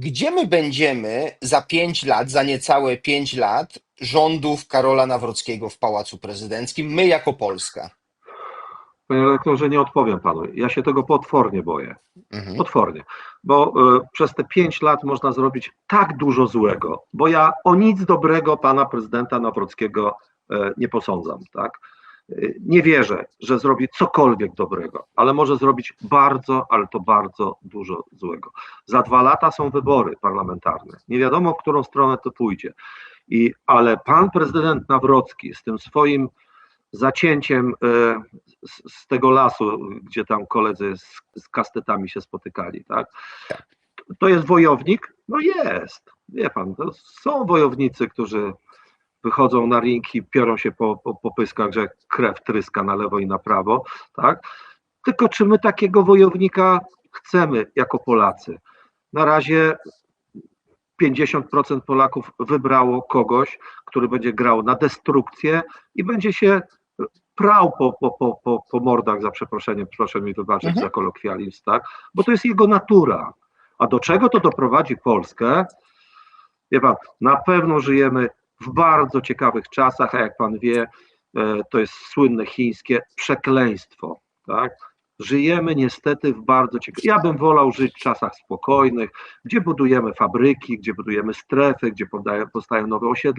Gdzie my będziemy za pięć lat, za niecałe pięć lat rządów Karola Nawrockiego w Pałacu Prezydenckim, my jako Polska? Panie redaktorze, nie odpowiem panu. Ja się tego potwornie boję. Mhm. Potwornie. Bo y, przez te pięć lat można zrobić tak dużo złego, bo ja o nic dobrego pana prezydenta Nawrockiego y, nie posądzam, tak? Nie wierzę, że zrobi cokolwiek dobrego, ale może zrobić bardzo, ale to bardzo dużo złego. Za dwa lata są wybory parlamentarne. Nie wiadomo, w którą stronę to pójdzie. I, ale pan prezydent Nawrocki z tym swoim zacięciem e, z, z tego lasu, gdzie tam koledzy z, z kastetami się spotykali, tak? To jest wojownik? No jest. Wie pan, są wojownicy, którzy wychodzą na ring i piorą się po, po, po pyskach, że krew tryska na lewo i na prawo, tak? Tylko czy my takiego wojownika chcemy jako Polacy? Na razie 50% Polaków wybrało kogoś, który będzie grał na destrukcję i będzie się prał po, po, po, po, po mordach, za przeproszeniem, proszę mi wybaczyć Mhm. za kolokwializm, tak? Bo to jest jego natura. A do czego to doprowadzi Polskę? Wie pan, na pewno żyjemy w bardzo ciekawych czasach, a jak pan wie, e, to jest słynne chińskie przekleństwo, tak? Żyjemy niestety w bardzo ciekawych. Ja bym wolał żyć w czasach spokojnych, gdzie budujemy fabryki, gdzie budujemy strefy, gdzie powstają- powstają nowe osiedla.